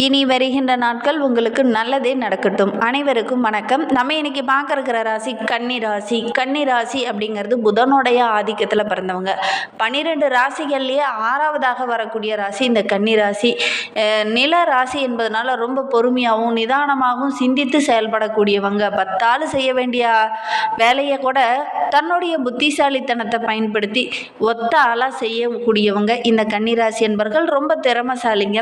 இனி வருகின்ற நாட்கள் உங்களுக்கு நல்லதே நடக்கட்டும். அனைவருக்கும் வணக்கம். நம்ம இன்னைக்கு பார்க்க இருக்கிற ராசி கன்னி ராசி. கன்னி ராசி அப்படிங்கிறது புதனுடைய ஆதிக்கத்தில் பிறந்தவங்க. பன்னிரெண்டு ராசிகள்லேயே ஆறாவதாக வரக்கூடிய ராசி இந்த கன்னி ராசி. நில ராசி என்பதனால ரொம்ப பொறுமையாகவும் நிதானமாகவும் சிந்தித்து செயல்படக்கூடியவங்க. பத்தாள் செய்ய வேண்டிய வேலையை கூட தன்னுடைய புத்திசாலித்தனத்தை பயன்படுத்தி ஒத்த ஆளாக செய்யக்கூடியவங்க இந்த கன்னி ராசி என்பர்கள். ரொம்ப திறமசாலிங்க.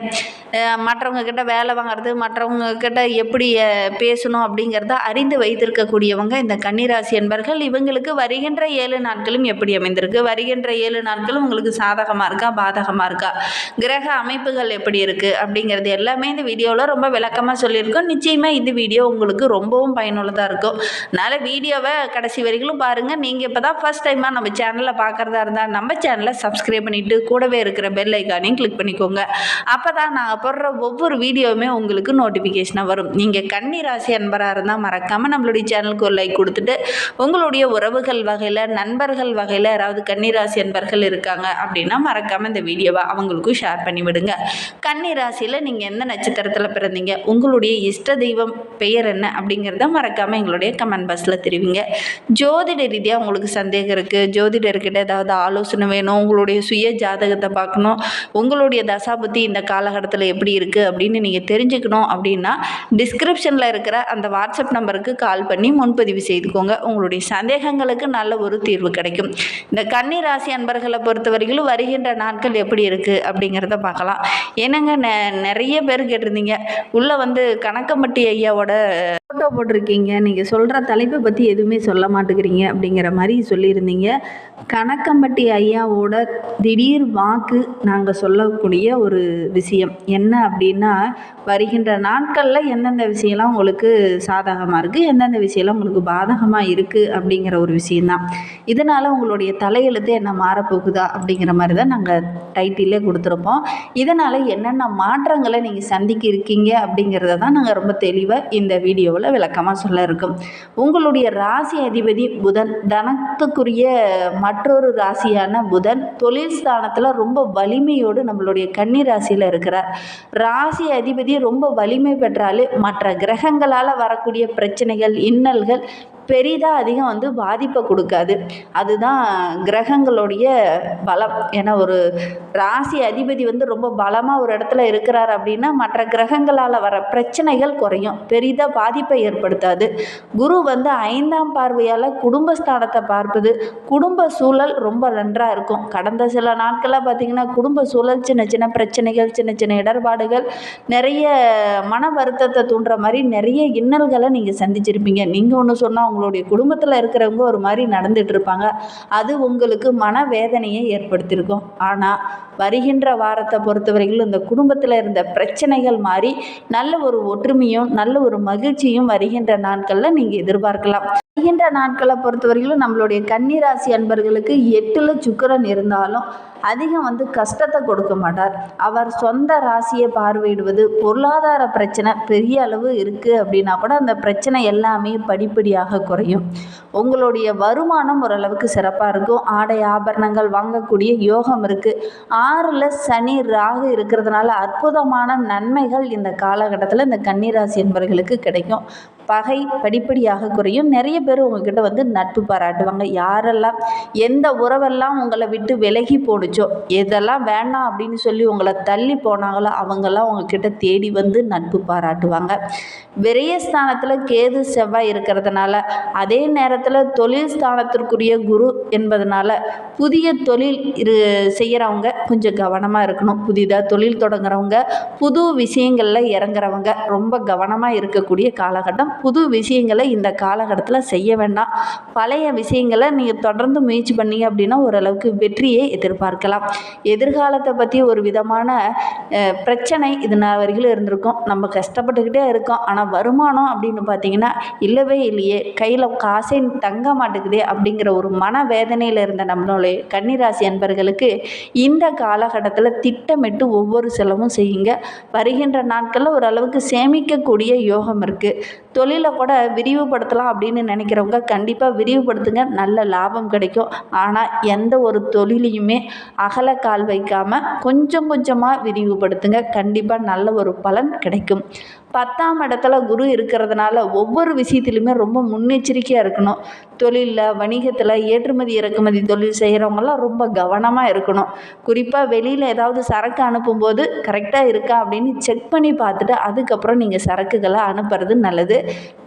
மற்றவங்க கிட்ட வேலை வாங்குறது மற்றவங்க கிட்ட எப்படி பேசணும் அப்படிங்கிறத அறிந்து வைத்திருக்கக்கூடியவங்க இந்த கன்னிராசி என்பர்கள். இவங்களுக்கு வருகின்ற ஏழு நாட்களும் எப்படி அமைந்திருக்கு? வருகின்ற ஏழு நாட்களும் உங்களுக்கு சாதகமாக இருக்கா பாதகமாக இருக்கா? கிரக அமைப்புகள் எப்படி இருக்குது அப்படிங்கிறது எல்லாமே இந்த வீடியோவில் ரொம்ப விளக்கமாக சொல்லியிருக்கோம். நிச்சயமாக இந்த வீடியோ உங்களுக்கு ரொம்பவும் பயனுள்ளதாக இருக்கும். அதனால் வீடியோவை கடைசி வரைக்கும் பாருங்கள் நீங்கள் இப்போ தான் ஃபஸ்ட் டைமாக நம்ம சேனலில் பார்க்குறதா இருந்தால் நம்ம சேனலை சப்ஸ்கிரைப் பண்ணிவிட்டு கூடவே இருக்கிற பெல் ஐக்கானையும் கிளிக் பண்ணிக்கோங்க. அப்போ தான் நாங்கள் போடுற ஒவ்வொரு வீடியோவுமே உங்களுக்கு நோட்டிஃபிகேஷனாக வரும். நீங்கள் கன்னி ராசி அன்பராக இருந்தால் மறக்காமல் நம்மளுடைய சேனலுக்கு ஒரு லைக் கொடுத்துட்டு உங்களுடைய உறவுகள் வகையில் நண்பர்கள் வகையில் யாராவது கன்னி ராசி அன்பர்கள் இருக்காங்க அப்படின்னா மறக்காமல் இந்த வீடியோவை அவங்களுக்கும் ஷேர் பண்ணி விடுங்க. கன்னி ராசியில் நீங்கள் எந்த நட்சத்திரத்தில் பிறந்தீங்க உங்களுடைய இஷ்ட தெய்வம் பெயர் என்ன அப்படிங்கிறத மறக்காமல் எங்களுடைய கமெண்ட் பாக்ஸில் தெரிவிங்க. ஜோதிட ரீதியாக உங்களுக்கு சந்தேகம் இருக்குது ஜோதிடர்கிட்ட ஏதாவது ஆலோசனை வேணும் உங்களுடைய சுய ஜாதகத்தை பார்க்கணும் உங்களுடைய தசாபுத்தி இந்த காலகட்டத்தில் எப்படி இருக்குது அப்படின்னு நீங்கள் தெரிஞ்சுக்கணும் அப்படின்னா டிஸ்கிரிப்ஷனில் இருக்கிற அந்த வாட்ஸ்அப் நம்பருக்கு கால் பண்ணி முன்பதிவு செய்துக்கோங்க. உங்களுடைய சந்தேகங்களுக்கு நல்ல ஒரு தீர்வு கிடைக்கும். இந்த கன்னி ராசி அன்பர்களை பொறுத்தவரையிலும் வருகின்ற நாட்கள் எப்படி இருக்குது அப்படிங்கிறத பார்க்கலாம். என்னங்க நெ நிறைய பேர் கேட்டிருந்தீங்க. உள்ளே வந்து கணக்கம்பட்டி ஐயாவோட ஃபோட்டோ போட்டிருக்கீங்க. நீங்கள் சொல்கிற தலைப்பை பற்றி எதுவுமே சொல்ல மாட்டேங்கிறீங்க அப்படிங்கிற மாதிரி சொல்லியிருந்தீங்க. கணக்கம்பட்டி ஐயாவோட திடீர் வாக்கு நாங்கள் சொல்லக்கூடிய ஒரு விஷயம் என்ன அப்படின்னா வருகின்ற நாட்களில் எந்தெந்த விஷயம்லாம் உங்களுக்கு சாதகமாக இருக்குது எந்தெந்த விஷயம்லாம் உங்களுக்கு பாதகமாக இருக்குது அப்படிங்கிற ஒரு விஷயந்தான் இதனால் உங்களுடைய தலையெழுத்து என்ன மாறப்போகுதா அப்படிங்கிற மாதிரி தான் நாங்கள் டைட்டிலே கொடுத்துருப்போம். இதனால் என்னென்ன மாற்றங்களை நீங்கள் சந்திக்க இருக்கீங்க அப்படிங்கிறத தான் நாங்கள் ரொம்ப தெளிவாக இந்த வீடியோவில் விளக்கமாக சொல்ல இருக்கோம். உங்களுடைய ராசி அதிபதி புதன் தனத்துக்குரிய மற்றொரு ராசியான புதன் தொழில் ஸ்தானத்தில் ரொம்ப வலிமையோடு நம்மளுடைய கன்னி ராசியில் இருக்கிறார். ராசி அதிபதி ரொம்ப வலிமை பெற்றாலே மற்ற கிரகங்களால் வரக்கூடிய பிரச்சனைகள் இன்னல்கள் பெரிதாக அதிகம் வந்து பாதிப்பை கொடுக்காது. அதுதான் கிரகங்களுடைய பலம். ஏன்னா ஒரு ராசி அதிபதி வந்து ரொம்ப பலமாக ஒரு இடத்துல இருக்கிறார் அப்படின்னா மற்ற கிரகங்களால் வர பிரச்சனைகள் குறையும். பெரிதாக பாதிப்பை ஏற்படுத்தாது. குரு வந்து ஐந்தாம் பார்வையால் குடும்பஸ்தானத்தை பார்ப்பது. குடும்ப சூழல் ரொம்ப நன்றாக இருக்கும். கடந்த சில நாட்களாக பார்த்திங்கன்னா குடும்ப சூழல் சின்ன சின்ன பிரச்சனைகள் சின்ன சின்ன இடர்பாடுகள் நிறைய மன வருத்தத்தை தூண்டுற மாதிரி நிறைய இன்னல்களை நீங்கள் சந்திச்சிருப்பீங்க. நீங்கள் ஒன்று சொன்னால் உங்களுடைய குடும்பத்தில் இருக்கிறவங்க ஒரு மாதிரி நடந்துட்டு இருப்பாங்க. அது உங்களுக்கு மன வேதனையை ஏற்படுத்தியிருக்கும். ஆனால் வருகின்ற வாரத்தை பொறுத்தவரையிலும் இந்த குடும்பத்தில் இருந்த பிரச்சனைகள் மாறி நல்ல ஒரு ஒற்றுமையும் நல்ல ஒரு மகிழ்ச்சியும் வருகின்ற நாட்களில் நீங்கள் எதிர்பார்க்கலாம். வருகின்ற நாட்களை பொறுத்தவரையிலும் நம்மளுடைய கன்னிராசி அன்பர்களுக்கு எட்டில் சுக்கிரன் இருந்தாலும் அதிகம் வந்து கஷ்டத்தை கொடுக்க மாட்டார். அவர் சொந்த ராசியை பார்வையிடுவது பொருளாதார பிரச்சனை பெரிய அளவு இருக்குது அப்படின்னா கூட அந்த பிரச்சனை எல்லாமே படிப்படியாக குறையும். உங்களுடைய வருமானம் ஓரளவுக்கு சிறப்பாக இருக்கும். ஆடை ஆபரணங்கள் வாங்கக்கூடிய யோகம் இருக்குது ஆறில் சனி ராகு இருக்கிறதுனால அற்புதமான நன்மைகள் இந்த காலகட்டத்தில் இந்த கன்னிராசி என்பவர்களுக்கு கிடைக்கும். பகை படிப்படியாக குறையும். நிறைய பேர் உங்ககிட்ட வந்து நட்பு பாராட்டுவாங்க. யாரெல்லாம் எந்த உறவெல்லாம் உங்களை விட்டு விலகி போணுச்சோ எதெல்லாம் வேண்டாம் அப்படின்னு சொல்லி உங்களை தள்ளி போனாங்களோ அவங்கெல்லாம் உங்ககிட்ட தேடி வந்து நட்பு பாராட்டுவாங்க. விரயஸ்தானத்தில் கேது செவ்வாய் இருக்கிறதுனால அதே நேரத்தில் தொழில் ஸ்தானத்திற்குரிய குரு என்பதனால புதிய தொழில் இரு செய்கிறவங்க கொஞ்சம் கவனமாக இருக்கணும். புதிதாக தொழில் தொடங்குறவங்க புது விஷயங்களில் இறங்குறவங்க ரொம்ப கவனமாக இருக்கக்கூடிய காலகட்டம். புது விஷயங்களை இந்த காலகட்டத்தில் செய்ய வேண்டாம். பழைய விஷயங்களை நீங்கள் தொடர்ந்து முயற்சி பண்ணீங்க அப்படின்னா ஓரளவுக்கு வெற்றியை இருக்கலாம் எதிர்காலத்தை பற்றி ஒரு விதமான பிரச்சனை இது நான் வரைக்கும் இருந்திருக்கும். நம்ம கஷ்டப்பட்டுக்கிட்டே இருக்கோம். ஆனால் வருமானம் அப்படின்னு பார்த்தீங்கன்னா இல்லவே இல்லையே. கையில் காசே தங்க மாட்டேங்குதே அப்படிங்கிற ஒரு மன வேதனையில் இருந்த நம்மளுடைய கன்னிராசி அன்பர்களுக்கு இந்த காலகட்டத்தில் திட்டமிட்டு ஒவ்வொரு செலவும் செய்யுங்க. வருகின்ற நாட்களில் ஓரளவுக்கு சேமிக்கக்கூடிய யோகம் இருக்குது தொழிலை கூட விரிவுபடுத்தலாம் அப்படின்னு நினைக்கிறவங்க கண்டிப்பாக விரிவுபடுத்துங்க. நல்ல லாபம் கிடைக்கும். ஆனால் எந்த ஒரு தொழிலையுமே அகல கால் வைக்காமல் கொஞ்சம் கொஞ்சமாக விரிவுபடுத்துங்க. கண்டிப்பாக நல்ல ஒரு பலன் கிடைக்கும். பத்தாம் இடத்துல குரு இருக்கிறதுனால ஒவ்வொரு விஷயத்துலையுமே ரொம்ப முன்னெச்சரிக்கையாக இருக்கணும். தொழிலில் வணிகத்தில் ஏற்றுமதி இறக்குமதி தொழில் செய்கிறவங்கலாம் ரொம்ப கவனமாக இருக்கணும். குறிப்பாக வெளியில் ஏதாவது சரக்கு அனுப்பும்போது கரெக்டாக இருக்கா அப்படின்னு செக் பண்ணி பார்த்துட்டு அதுக்கப்புறம் நீங்கள் சரக்குகளை அனுப்புறது நல்லது.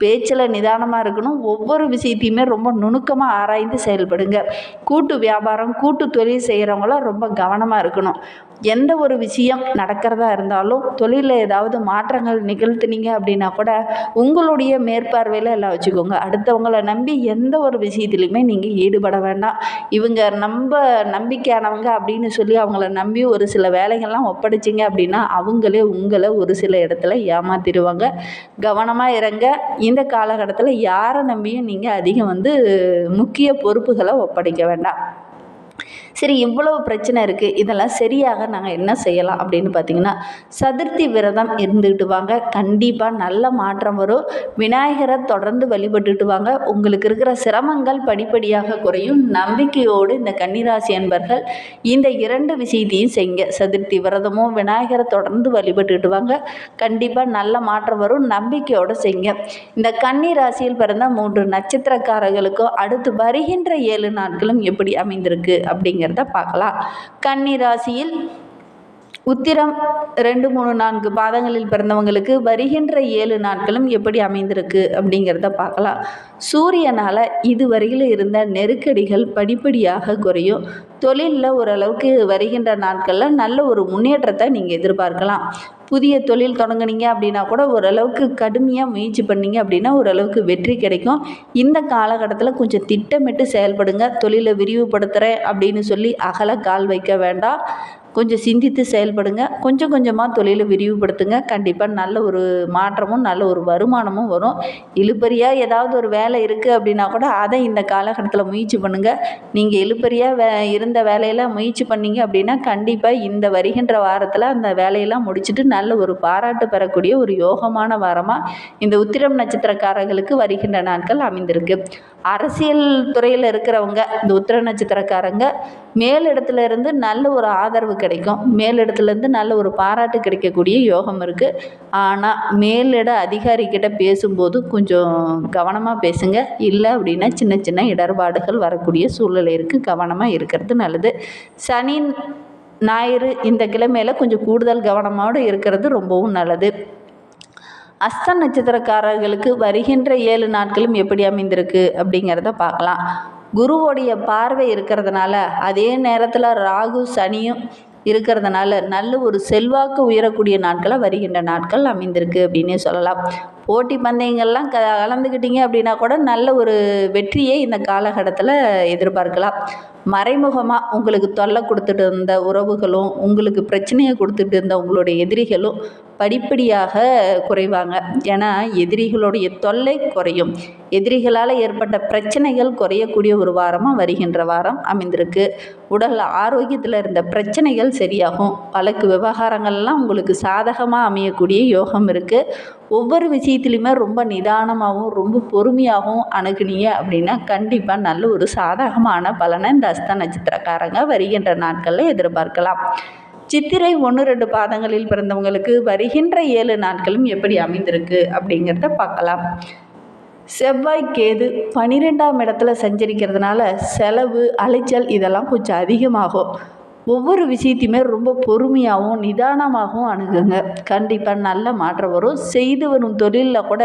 பேச்சில் நிதானமாக இருக்கணும். ஒவ்வொரு விஷயத்தையுமே ரொம்ப நுணுக்கமாக ஆராய்ந்து செயல்படுங்க. கூட்டு வியாபாரம் கூட்டு தொழில் செய்கிறவங்களாம் ரொம்ப கவனமாக இருக்கணும். எந்த ஒரு விஷயம் நடக்கிறதா இருந்தாலும் தொழிலில் ஏதாவது மாற்றங்கள் நிகழ்த்தினீங்க அப்படின்னா கூட உங்களுடைய மேற்பார்வையில் எல்லாம் வச்சுக்கோங்க. அடுத்தவங்கள நம்பி எந்த ஒரு விஷயத்துலையுமே நீங்கள் ஈடுபட வேண்டாம். இவங்க நம்ம நம்பிக்கையானவங்க அப்படின்னு சொல்லி அவங்கள நம்பி ஒரு சில வேலைகள்லாம் ஒப்படைச்சிங்க அப்படின்னா அவங்களே உங்களை ஒரு சில இடத்துல ஏமாத்திடுவாங்க. கவனமாக இருங்க இந்த காலகட்டத்தில் யாரை நம்பியும் நீங்கள் அதிகம் வந்து முக்கிய பொறுப்புகளை ஒப்படைக்க வேண்டாம். சரி இவ்வளவு பிரச்சனை இருக்குது இதெல்லாம் சரியாக நாங்கள் என்ன செய்யலாம் அப்படின்னு பார்த்தீங்கன்னா சதுர்த்தி விரதம் இருந்துக்கிட்டு வாங்க. கண்டிப்பாக நல்ல மாற்றம் வரும். விநாயகரை தொடர்ந்து வழிபட்டுட்டு வாங்க. உங்களுக்கு இருக்கிற சிரமங்கள் படிப்படியாக குறையும். நம்பிக்கையோடு இந்த கன்னிராசி அன்பர்கள் இந்த இரண்டு விஷயத்தையும் செய்யுங்க. சதுர்த்தி விரதமும் விநாயகரை தொடர்ந்து வழிபட்டுட்டு வாங்க. கண்டிப்பாக நல்ல மாற்றம் வரும். நம்பிக்கையோடு செய்யுங்க. இந்த கன்னி ராசியில் பிறந்த மூன்று நட்சத்திரக்காரர்களுக்கும் அடுத்து வருகின்ற ஏழு நாட்களும் எப்படி அமைந்திருக்கு அப்படிங்கிறத பார்க்கலாம். கன்னி ராசியில் உத்திரம் ரெண்டு மூணு நான்கு பாதங்களில் பிறந்தவங்களுக்கு வருகின்ற ஏழு நாட்களும் எப்படி அமைந்திருக்கு அப்படிங்கிறத பார்க்கலாம். சூரியனால் இதுவரையில் இருந்த நெருக்கடிகள் படிப்படியாக குறையும். தொழிலில் ஓரளவுக்கு வருகின்ற நாட்களில் நல்ல ஒரு முன்னேற்றத்தை நீங்கள் எதிர்பார்க்கலாம். புதிய தொழில் தொடங்குனீங்க அப்படின்னா கூட ஓரளவுக்கு கடுமையாக முயற்சி பண்ணீங்க அப்படின்னா ஓரளவுக்கு வெற்றி கிடைக்கும். இந்த காலகட்டத்தில் கொஞ்சம் திட்டமிட்டு செயல்படுங்க. தொழிலை விரிவுபடுத்துகிறேன் அப்படின்னு சொல்லி அகல கால் வைக்க வேண்டாம். கொஞ்சம் சிந்தித்து செயல்படுங்க. கொஞ்சம் கொஞ்சமாக தொழிலை விரிவுபடுத்துங்க. கண்டிப்பாக நல்ல ஒரு மாற்றமும் நல்ல ஒரு வருமானமும் வரும். இழுப்பறியாக ஏதாவது ஒரு வேலை இருக்குது அப்படின்னா கூட அதை இந்த காலகட்டத்தில் முயற்சி பண்ணுங்கள் நீங்கள் இழுப்பறியாக வே இருந்த வேலையில் முயற்சி பண்ணீங்க அப்படின்னா கண்டிப்பாக இந்த வருகின்ற வாரத்தில் அந்த வேலையெல்லாம் முடிச்சுட்டு நல்ல ஒரு பாராட்டு பெறக்கூடிய ஒரு யோகமான வாரமாக இந்த உத்திரம் நட்சத்திரக்காரர்களுக்கு வருகின்ற நாட்கள் அமைந்திருக்கு. அரசியல் துறையில் இருக்கிறவங்க இந்த உத்திர நட்சத்திரக்காரங்க மேலிடத்துல இருந்து நல்ல ஒரு ஆதரவு கிடைக்கும். மேலிடத்துலேருந்து நல்ல ஒரு பாராட்டு கிடைக்கக்கூடிய யோகம் இருக்குது ஆனால் மேலிட அதிகாரிக்கிட்ட பேசும்போது கொஞ்சம் கவனமாக பேசுங்க. இல்லை அப்படின்னா சின்ன சின்ன இடர்பாடுகள் வரக்கூடிய சூழ்நிலை இருக்குது கவனமாக இருக்கிறது நல்லது. சனி ஞாயிறு இந்த கிழமையில் கொஞ்சம் கூடுதல் கவனமோடு இருக்கிறது ரொம்பவும் நல்லது. அஸ்த நட்சத்திரக்காரர்களுக்கு வருகின்ற ஏழு நாட்களும் எப்படி அமைந்திருக்கு அப்படிங்கிறத பார்க்கலாம். குருவோடைய பார்வை இருக்கிறதுனால அதே நேரத்தில் ராகு சனியும் இருக்கிறதுனால நல்ல ஒரு செல்வாக்கு உயரக்கூடிய நாட்களாக வருகின்ற நாட்கள் அமைந்திருக்கு அப்படின்னே சொல்லலாம். போட்டி பந்தயங்கள்லாம் க கலந்துக்கிட்டிங்க அப்படின்னா கூட நல்ல ஒரு வெற்றியை இந்த காலகட்டத்தில் எதிர்பார்க்கலாம். மறைமுகமாக உங்களுக்கு தொல்லை கொடுத்துட்டு இருந்த உறவுகளும் உங்களுக்கு பிரச்சனையை கொடுத்துட்டு இருந்த உங்களுடைய எதிரிகளும் படிப்படியாக குறைவாங்க. ஏன்னா எதிரிகளுடைய தொல்லை குறையும். எதிரிகளால் ஏற்பட்ட பிரச்சனைகள் குறையக்கூடிய ஒரு வாரமாக வருகின்ற வாரம் அமைந்திருக்கு. உடல் ஆரோக்கியத்தில் இருந்த பிரச்சனைகள் சரியாகும். வழக்கு விவகாரங்கள்லாம் உங்களுக்கு சாதகமாக அமையக்கூடிய யோகம் இருக்குது ஒவ்வொரு விஷயத்துலையுமே ரொம்ப நிதானமாகவும் ரொம்ப பொறுமையாகவும் அணுகுனீங்க அப்படின்னா கண்டிப்பாக நல்ல ஒரு சாதகமான பலனை இந்த அஸ்த நட்சத்திரக்காரங்க வருகின்ற நாட்களில் எதிர்பார்க்கலாம். சித்திரை ஒன்று ரெண்டு பாதங்களில் பிறந்தவங்களுக்கு வருகின்ற ஏழு நாட்களும் எப்படி அமைந்திருக்கு அப்படிங்கிறத பார்க்கலாம். செவ்வாய் கேது பன்னிரெண்டாம் இடத்துல சஞ்சரிக்கிறதுனால செலவு அலைச்சல் இதெல்லாம் கொஞ்சம் அதிகமாகும். ஒவ்வொரு விஷயத்தையுமே ரொம்ப பொறுமையாகவும் நிதானமாகவும் அணுகுங்க. கண்டிப்பாக நல்ல மாற்றம் வரும். செய்து வரும் தொழிலில் கூட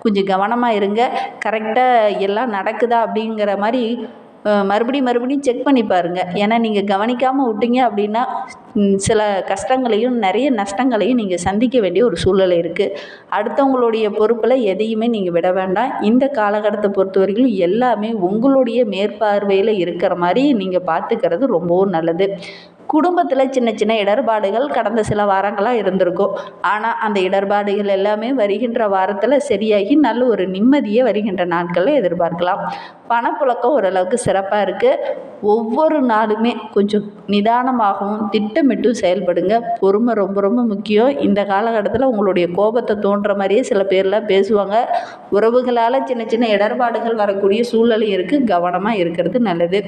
கொஞ்சம் கவனமாக இருங்க. கரெக்டாக எல்லாம் நடக்குதா அப்படிங்கிற மாதிரி மறுபடியும் மறுபடியும் செக் பண்ணி பாருங்கள் ஏன்னா நீங்கள் கவனிக்காமல் விட்டீங்க அப்படின்னா சில கஷ்டங்களையும் நிறைய நஷ்டங்களையும் நீங்கள் சந்திக்க வேண்டிய ஒரு சூழ்நிலை இருக்குது அடுத்தவங்களுடைய பொறுப்பில் எதையுமே நீங்கள் விட வேண்டாம். இந்த காலகட்டத்தை பொறுத்த வரைக்கும் எல்லாமே உங்களுடைய மேற்பார்வையில் இருக்கிற மாதிரி நீங்கள் பார்த்துக்கிறது ரொம்பவும் நல்லது. குடும்பத்தில் சின்ன சின்ன இடர்பாடுகள் கடந்த சில வாரங்களாக இருந்திருக்கும். ஆனால் அந்த இடர்பாடுகள் எல்லாமே வருகின்ற வாரத்தில் சரியாகி நல்ல ஒரு நிம்மதியை வருகின்ற நாட்களில் எதிர்பார்க்கலாம். பணப்புழக்கம் ஓரளவுக்கு சிறப்பாக இருக்குது ஒவ்வொரு நாளுமே கொஞ்சம் நிதானமாகவும் திட்டமிட்டும் செயல்படுங்க. பொறுமை ரொம்ப ரொம்ப முக்கியம். இந்த காலகட்டத்தில் உங்களுடைய கோபத்தை தோன்ற மாதிரியே சில பேர்லாம் பேசுவாங்க. உறவுகளால் சின்ன சின்ன இடர்பாடுகள் வரக்கூடிய சூழ்நிலை இருக்குது கவனமாக இருக்கிறது நல்லது.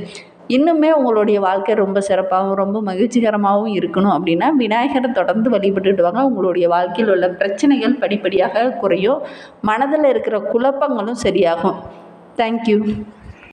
இன்னுமே உங்களுடைய வாழ்க்கை ரொம்ப சிறப்பாகவும் ரொம்ப மகிழ்ச்சிகரமாகவும் இருக்கணும் அப்படின்னா விநாயகரை தொடர்ந்து வழிபட்டுட்டு வாங்க உங்களுடைய வாழ்க்கையில் உள்ள பிரச்சனைகள் படிப்படியாக குறையும். மனதில் இருக்கிற குழப்பங்களும் சரியாகும். தேங்க்யூ